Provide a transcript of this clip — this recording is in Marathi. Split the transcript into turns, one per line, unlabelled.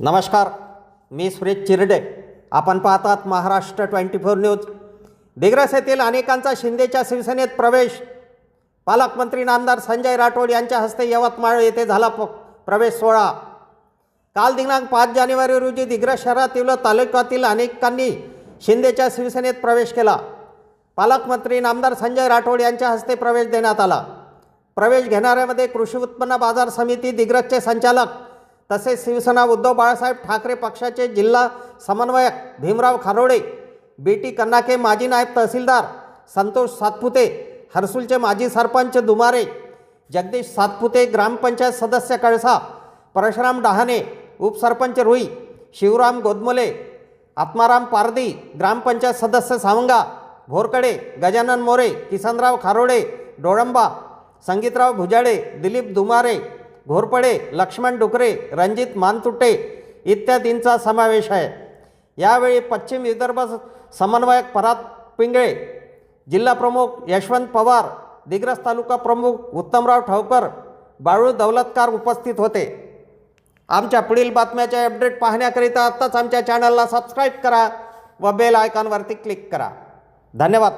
नमस्कार मी सुरेश चिरडे. आपण पाहतात Maharashtra twenty four news. Digras येथील अनेकांचा शिंदेच्या शिवसेनेत प्रवेश. पालकमंत्री नामदार संजय राठोड यांच्या हस्ते यवतमाळ येथे झाला प प्रवेश सोहळा. काल दिनांक पाच जानेवारी रोजी दिग्रस शहरातील तालुक्यातील अनेकांनी शिंदेच्या शिवसेनेत प्रवेश केला. पालकमंत्री नामदार संजय राठोड यांच्या हस्ते प्रवेश देण्यात आला. प्रवेश घेणाऱ्यामध्ये कृषी उत्पन्न बाजार समिती दिग्रजचे संचालक तसेच शिवसेना उद्धव बाळासाहेब ठाकरे पक्षाचे जिल्हा समन्वयक भीमराव खारोडे बी टी कन्नाके माजी नायब तहसीलदार संतोष सातपुते हर्सुलचे माजी सरपंच दुमारे जगदीश सातपुते ग्रामपंचायत सदस्य कळसा परशुराम डहाणे उपसरपंच रुई शिवराम गोदमले आत्माराम पारदी ग्रामपंचायत सदस्य सावंगा भोरकडे गजानन मोरे किसनराव खारोडे डोळंबा संगीतराव भुजाडे दिलीप दुमारे घोरपडे लक्ष्मण डुकरे रणजित मानतुटे इत्यादींचा समावेश आहे. यावेळी पश्चिम विदर्भ समन्वयक परात पिंगळे जिल्हाप्रमुख यशवंत पवार दिग्रस तालुका प्रमुख उत्तमराव ठावकर बाळू दौलतकार उपस्थित होते. आमच्या पुढील बातम्याचे अपडेट पाहण्याकरिता आत्ताच आमच्या चॅनलला सबस्क्राईब करा व बेल आयकॉनवरती क्लिक करा. धन्यवाद.